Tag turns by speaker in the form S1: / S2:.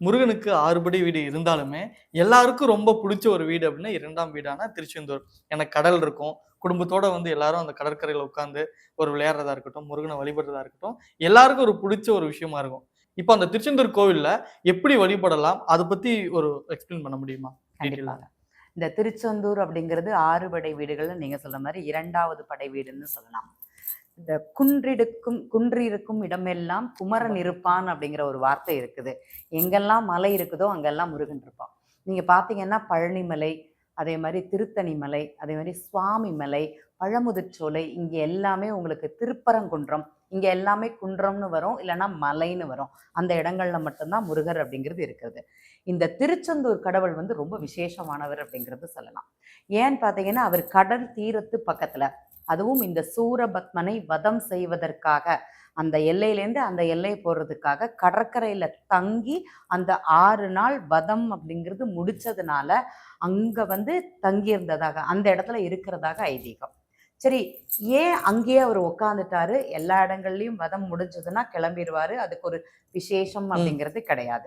S1: முருகனுக்கு ஆறுபடி வீடு இருந்தாலுமே எல்லாருக்கும் ரொம்ப பிடிச்ச ஒரு வீடு அப்படின்னா இரண்டாம் வீடான திருச்செந்தூர். எனக்கு கடல் இருக்கும். குடும்பத்தோட வந்து எல்லாரும் அந்த கடற்கரையில் உட்காந்து ஒரு விளையாடுறதா இருக்கட்டும் முருகனை வழிபடுறதா இருக்கட்டும் எல்லாருக்கும் ஒரு பிடிச்ச ஒரு விஷயமா இருக்கும். இப்போ அந்த திருச்செந்தூர் கோவிலில் எப்படி வழிபடலாம்? அதை பற்றி ஒரு எக்ஸ்பிளைன் பண்ண முடியுமா?
S2: கண்டிப்பாக. இந்த திருச்செந்தூர் அப்படிங்கிறது ஆறு படை வீடுகள்னு நீங்கள் சொல்ற மாதிரி இரண்டாவது படை வீடுன்னு சொல்லலாம். இந்த குன்றிடுக்கும் குன்றிருக்கும் இடமெல்லாம் குமரன் இருப்பான் அப்படிங்கிற ஒரு வார்த்தை இருக்குது. எங்கெல்லாம் மலை இருக்குதோ அங்கெல்லாம் முருகன் இருப்பான். நீங்க பாத்தீங்கன்னா பழனிமலை அதே மாதிரி திருத்தணி மலை அதே மாதிரி சுவாமி மலை பழமுதிர்ச்சோலை இங்க எல்லாமே உங்களுக்கு திருப்பரங்குன்றம் இங்க எல்லாமே குன்றம்னு வரும் இல்லைன்னா மலைன்னு வரும். அந்த இடங்கள்ல மட்டும்தான் முருகர் அப்படிங்கிறது இருக்கிறது. இந்த திருச்செந்தூர் கடவுள் வந்து ரொம்ப விசேஷமானவர் அப்படிங்கிறது சொல்லலாம். ஏன்னு பார்த்தீங்கன்னா அவர் கடல் தீரத்து பக்கத்துல அதுவும் இந்த சூரபத்மனை வதம் செய்வதற்காக. அந்த எல்லையிலேருந்து அந்த எல்லை போறதுக்காக கடற்கரையில தங்கி அந்த ஆறு நாள் வதம் அப்படிங்கிறது முடிச்சதுனால அங்க வந்து தங்கியிருந்ததாக அந்த இடத்துல இருக்கிறதாக ஐதீகம். சரி ஏன் அங்கேயே அவர் உட்காந்துட்டாரு எல்லா இடங்கள்லயும் வதம் முடிஞ்சதுன்னா கிளம்பிடுவாரு அதுக்கு ஒரு விசேஷம் அப்படிங்கிறது கிடையாது.